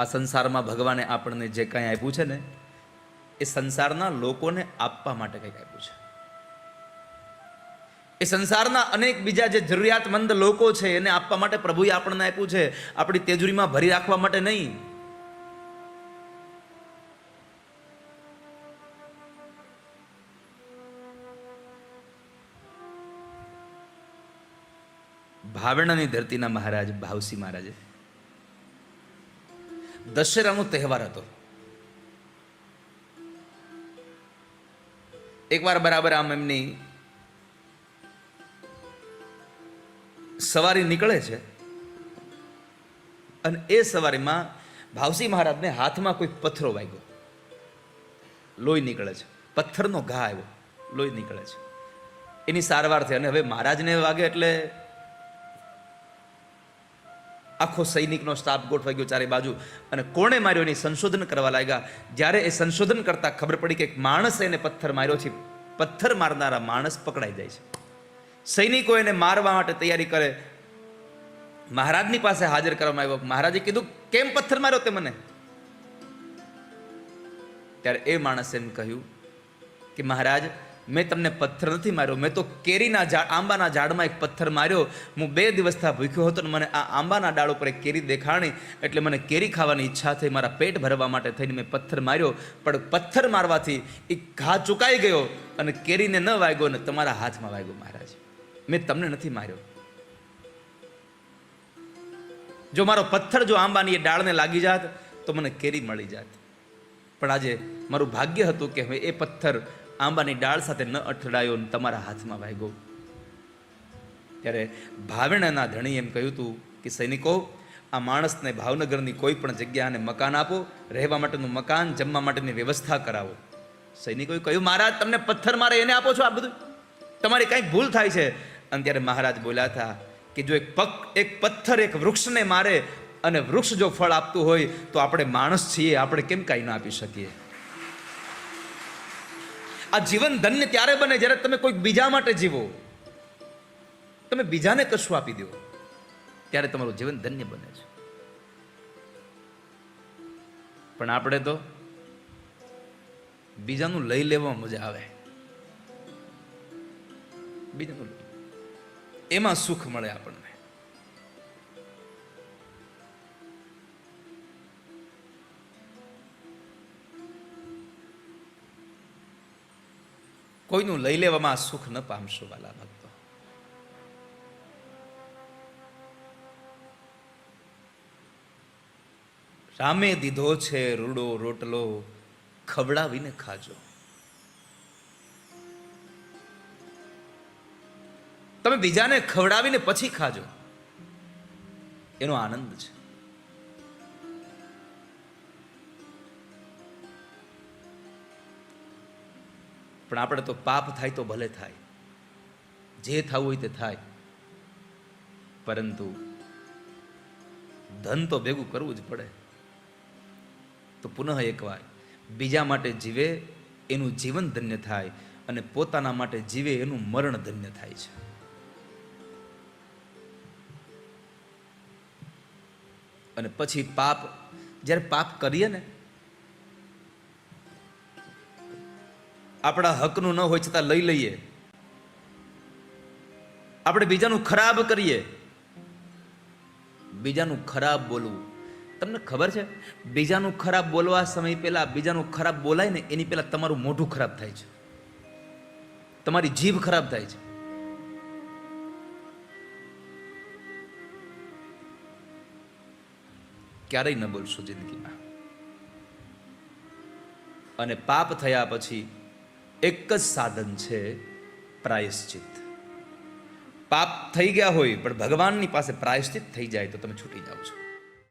આ સંસારમાં ભગવાને આપણને જે કાંઈ આપ્યું છે ને, એ સંસારના લોકોને આપવા માટે કંઈક આપ્યું છે. એ સંસારના અનેક બીજા જે જરૂરિયાતમંદ લોકો છે, એને આપવા માટે પ્રભુએ આપણને આપ્યું છે. આપણી તેજુરીમાં ભરી રાખવા માટે નહીં. ભાવણાની ધરતીના મહારાજ, ભાવસી મહારાજે દશેરાનો તહેવાર હતો. એકવાર બરાબર આમ એમની સવારી નીકળે છે અને એ સવારીમાં ભાવસી મહારાજને હાથમાં કોઈ પથ્થરો વાગ્યો. લોહી નીકળે છે. પથ્થરનો ઘા આવ્યો. લોહી નીકળે છે. એની સારવાર થઈ અને હવે મહારાજને વાગે એટલે આખો સૈનિકનો સ્ટાફ ગોઠવાઈ ગયો ચારે બાજુ. અને કોણે માર્યો એની સંશોધન કરવા લાગ્યા? જ્યારે એ સંશોધન કરતા ખબર પડી કે એક માણસે એને પથ્થર માર્યો છે, પથ્થર મારનારા માણસ પકડાઈ જાય છે. સૈનિકો એને મારવા માટે તૈયારી કરે. મહારાજની પાસે હાજર કરવામાં આવ્યો. મહારાજે કીધું, કેમ પથ્થર માર્યો તે મને? ત્યારે એ માણસે એમ કહ્યું કે, મહારાજ મેં તમને પથ્થર નથી માર્યો. મેં તો કેરીના ઝાડ, આંબાના ઝાડમાં એક પથ્થર માર્યો. હું બે દિવસથી ભૂખ્યો હતો ને મને આ આંબાના ડાળ ઉપર એક કેરી દેખાણી એટલે મને કેરી ખાવાની ઈચ્છા થઈ. મારા પેટ ભરવા માટે થઈને મેં પથ્થર માર્યો. પણ પથ્થર મારવાથી એ ઘા ચુકાઈ ગયો અને કેરીને ન વાગ્યો અને તમારા હાથમાં વાગ્યો મહારાજ. મેં તમને નથી માર્યો. જો મારો પથ્થર જો આંબાની એ ડાળને લાગી જાત, તો મને કેરી મળી જાત. પણ આજે મારું ભાગ્ય હતું કે હવે એ પથ્થર આંબાની ડાળ સાથે ન અથડાયો તમારા હાથમાં વાગ્યો. ત્યારે ભાવેણાના ધણી એમ કહ્યું હતું કે, સૈનિકો, આ માણસને ભાવનગરની કોઈ પણ જગ્યાને મકાન આપો, રહેવા માટેનું મકાન, જમવા માટેની વ્યવસ્થા કરાવો. સૈનિકોએ કહ્યું, મહારાજ, તમને પથ્થર મારે એને આપો છો આ બધું? તમારી કાંઈક ભૂલ થાય છે? અને ત્યારે મહારાજ બોલ્યા હતા કે, જો એક પક, એક પથ્થર એક વૃક્ષને મારે અને વૃક્ષ જો ફળ આપતું હોય, તો આપણે માણસ છીએ, આપણે કેમ કાંઈ ના આપી શકીએ? આ જીવન ધન્ય ત્યારે બને જ્યારે તમે કોઈક બીજા માટે જીવો. તમે બીજાને કશું આપી દો, ત્યારે તમારું જીવન ધન્ય બને છે. પણ આપણે તો બીજાનું લઈ લેવા મજા આવે. બીજાનું એમાં સુખ મળે આપણને. કોઈનું લઈ લેવામાં સુખ ન પામશો વાલા ભક્તો. રામે દીધો છે રૂડો રોટલો, ખવડાવીને ખાજો. તમે બીજાને ખવડાવીને પછી ખાજો. એનો આનંદ છે. પણ આપણે તો પાપ થાય તો ભલે થાય. જે થવું હોય તે થાય. પરંતુ ધન તો ભેગું કરવું જ પડે. તો પુનઃ એકવાર બીજા માટે જીવે એનું જીવન ધન્ય થાય અને પોતાના માટે જીવે એનું મરણ ધન્ય થાય છે. અને પછી પાપ, જ્યારે પાપ કરીએ ને આપણા હકનું ન હોય છતાં લઈ લઈએ. આપણે બીજાનું ખરાબ કરીએ. બીજાનું ખરાબ બોલવું. તમને ખબર છે? બીજાનું ખરાબ બોલવા સમય પહેલાં બીજાનું ખરાબ બોલાય ને એની પહેલાં તમારું મોઢું ખરાબ થાય છે. તમારી જીભ ખરાબ થાય છે. ક્યારેય ન બોલશો જિંદગીમાં. અને પાપ થયા પછી એક જ સાધન છે પ્રાયશ્ચિત. પાપ થઈ ગયા હોય, પણ ભગવાનની પાસે પ્રાયશ્ચિત થઈ જાય તો તમે છૂટી જાઓ છો.